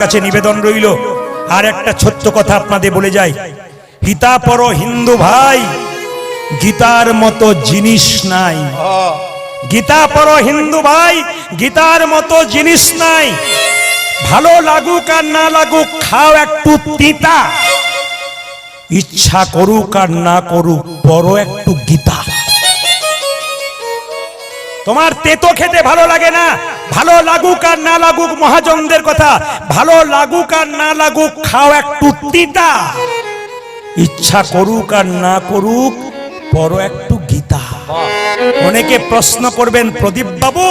কাছে নিবেদন রইল। আর একটা ছোট্ট কথা আপনাদের বলে যাই। হিতা পর হিন্দু ভাই, গীতার মতো জিনিস নাই। গীতা পর হিন্দু ভাই, গীতার মতো জিনিস নাই। ভালো লাগুক আর না লাগুক, খাও একটু তিতা। ইচ্ছা করুক আর না করুক, বড় একটু গীতা। তোমার তেতো খেতে ভালো লাগে না? ভালো লাগুক আর না লাগুক মহাজনদের কথা, ভালো লাগুক আর না লাগুক, খাও একটু তিতা ইচ্ছা করুক আর না করুক বড় একটু গীতা। অনেকে প্রশ্ন করবেন প্রদীপ বাবু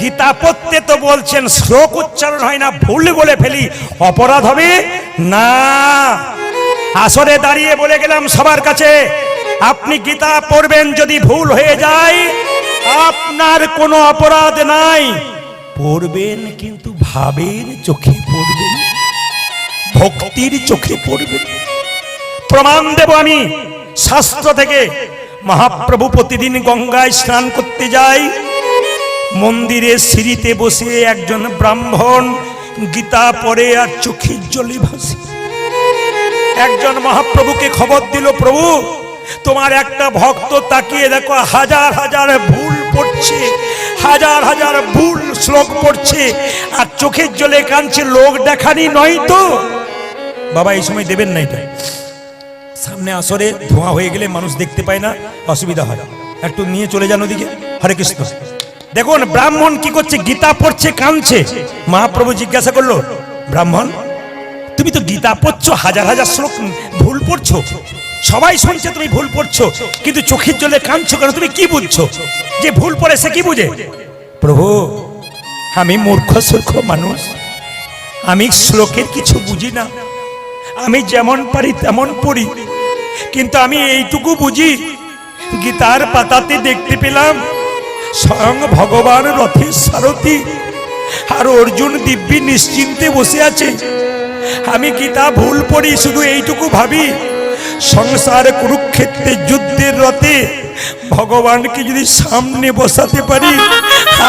গীতা পড়তে তো বলছেন, শ্লোক উচ্চারণ হয় না, ভুল বলে ফেলি, অপরাধ হবে? না। আসরে দাঁড়িয়ে বলে গেলাম সবার কাছে, আপনি গীতা পড়বেন যদি ভুল হয়ে যায়, আপনার কোনো অপরাধ নাই। পড়বেন, কিন্তু ভাবের চোখে পড়বেন। ভক্তির চোখে পড়বেন। প্রমাণ দেব আমি, শাস্ত্র থেকে। মহাপ্রভু প্রতিদিন গঙ্গায় স্নান করতে যায়। মন্দিরে সিঁড়িতে বসে একজন ব্রাহ্মণ গীতা পড়ে আর চোখের জলে ভাসে। একজন মহাপ্রভুকে খবর দিল, প্রভু, তোমার একটা ভক্ত তাকিয়ে দেখো, হাজার হাজার ভুল পড়ছে। হাজার হাজার ভুল শ্লোক পড়ছে, আর চোখের জলে কাঁদছে, লোক দেখানি নয় তো। বাবা, এই সময় দেবেন না এটা। সামনে আসরে ধোঁয়া হয়ে গেলে মানুষ দেখতে পায় না, অসুবিধা হয়। একটু নিয়ে চলে যান ওদিকে। হরে কৃষ্ণ। দেখুন, ব্রাহ্মণ কি করছে? গীতা পড়ছে, কাঁদছে। মহাপ্রভু জিজ্ঞাসা করল, ব্রাহ্মণ, তুমি তো গীতা পড়ছো, হাজার হাজার শ্লোক ভুল পড়ছো। সবাই শুনছে তুমি ভুল পড়ছো, কিন্তু চোখের জলে কাঁদছো কেন? তুমি কি বুঝছ? যে ভুল পড়ে সে কি বুঝে? প্রভু, আমি মূর্খ, সূর্খ মানুষ। আমি শ্লোকের কিছু বুঝি না। আমি যেমন পারি তেমন পড়ি। কিন্তু আমি এইটুকু বুঝি, গীতার পাতাতে দেখতে পেলাম, স্বয়ং ভগবান রথের সারথি আর অর্জুন দিব্যি নিশ্চিন্তে বসে আছে। আমি গীতা ভুল পড়ি? শুধু এইটুকু ভাবি, সংসার কুরুক্ষেত্রের যুদ্ধের রথে ভগবানকে যদি সামনে বসাতে পারি,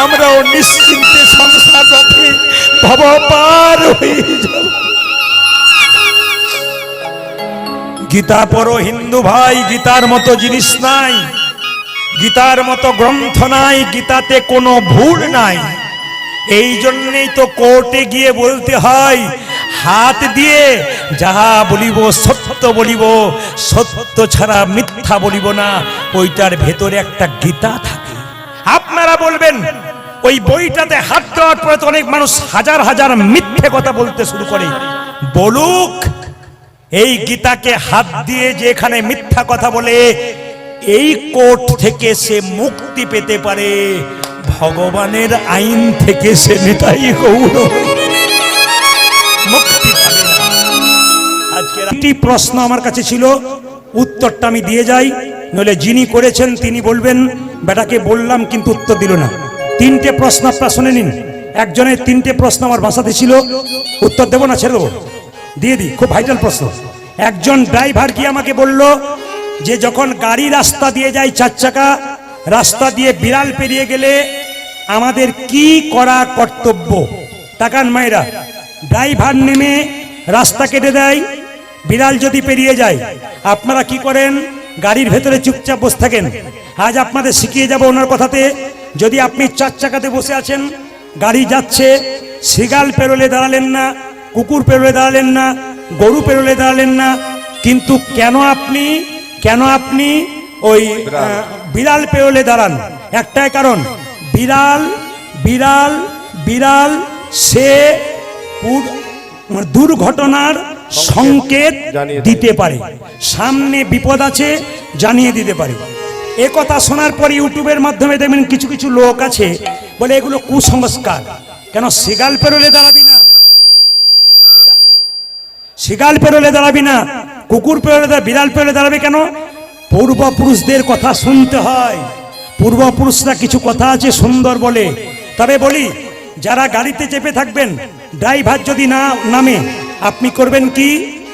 আমরাও নিশ্চিন্তে সংসার রথে ভব পার গীতা পড়ো হিন্দু ভাই, গীতার মতো জিনিস নাই। গীতার মতো গ্রন্থ নাই, গীতাতে কোনো ভুল নাই। এই জন্যেই তো কোর্টে গিয়ে বলতে হয় হাত দিয়ে যাহা বলিব, সত্য বলিব, সত্য ছাড়া মিথ্যা বলিব না, ওইটার ভেতরে একটা গীতা থাকে। আপনারা বলবেন, ওই বইটাতে হাত দেওয়ার পরে তো অনেক মানুষ হাজার হাজার মিথ্যে কথা বলতে শুরু করে। বলুক, এই গীতাকে হাত দিয়ে যে এখানে মিথ্যা কথা বলে, এই কোর্ট থেকে সে মুক্তি পেতে পারে, ভগবানের আইন থেকে সে নেতাই গৌর একটি প্রশ্ন আমার কাছে ছিল। উত্তরটা আমি দিয়ে যাই, নইলে যিনি করেছেন তিনি বলবেন, বেটাকে বললাম কিন্তু উত্তর দিল না। তিনটে প্রশ্ন আপনারা শুনে নিন। একজনের তিনটে প্রশ্ন আমার ভাষাতে ছিল, উত্তর দেবো না, ছেড়ে দেবো? দিয়ে দিই, খুব ভাইটাল প্রশ্ন। একজন ড্রাইভার কি আমাকে বলল যে, যখন গাড়ি রাস্তা দিয়ে যায় চার চাকা, রাস্তা দিয়ে বিড়াল পেরিয়ে গেলে আমাদের কি করা কর্তব্য? তাকান মায়েরা? ড্রাইভার নেমে রাস্তা কেটে দেয় বিড়াল যদি পেরিয়ে যায় আপনারা কি করেন? গাড়ির ভেতরে চুপচাপ বসে থাকেন। আজ আপনাদের শিখিয়ে যাব ওনার কথাতে যদি আপনি চার চাকাতে বসে আছেন গাড়ি যাচ্ছে সিগাল পেরোলে দাঁড়ালেন না কুকুর পেরোলে দাঁড়ালেন না গরু পেরোলে দাঁড়ালেন না কিন্তু কেন আপনি কেন আপনি ওই বিড়াল। পেরোলে দাঁড়ান? একটাই কারণ বিড়াল বিড়াল বিড়াল সে মানে দুর্ঘটনার সংকেত দিতে পারে। সামনে বিপদ আছে জানিয়ে দিতে পারে। এ কথা শোনার পর ইউটিউবের মাধ্যমে দেখবেন কিছু কিছু লোক আছে বলে এগুলো কুসংস্কার। কেন সিগাল পেরোলে দাঁড়াবি না? শিগাল পেরোলে দাঁড়াবি না? কুকুর পেরোলে বিড়াল পেরোলে দাঁড়াবে কেন? পূর্বপুরুষদের কথা শুনতে হয়। পূর্বপুরুষরা কিছু কথা আছে সুন্দর বলে। তবে বলি যারা গাড়িতে চেপে থাকবেন ড্রাইভার যদি না নামে আপনি করবেন কি?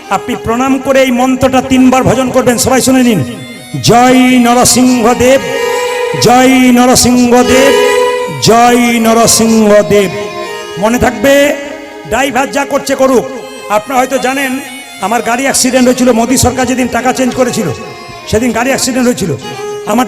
আপনি প্রণাম করে এই মন্ত্রটা তিনবার ভজন করবেন। সবাই শুনে নিন। জয় নরসিংহদেব জয় নরসিংহদেব জয় নরসিংহদেব। মনে থাকবে, ড্রাইভার যা করছে করুক। আপনারা হয়তো জানেন, আমার গাড়ি অ্যাক্সিডেন্ট হয়েছিল। মোদী সরকার যেদিন টাকা চেঞ্জ করেছিল, সেদিন গাড়ি অ্যাক্সিডেন্ট হয়েছিল। আমার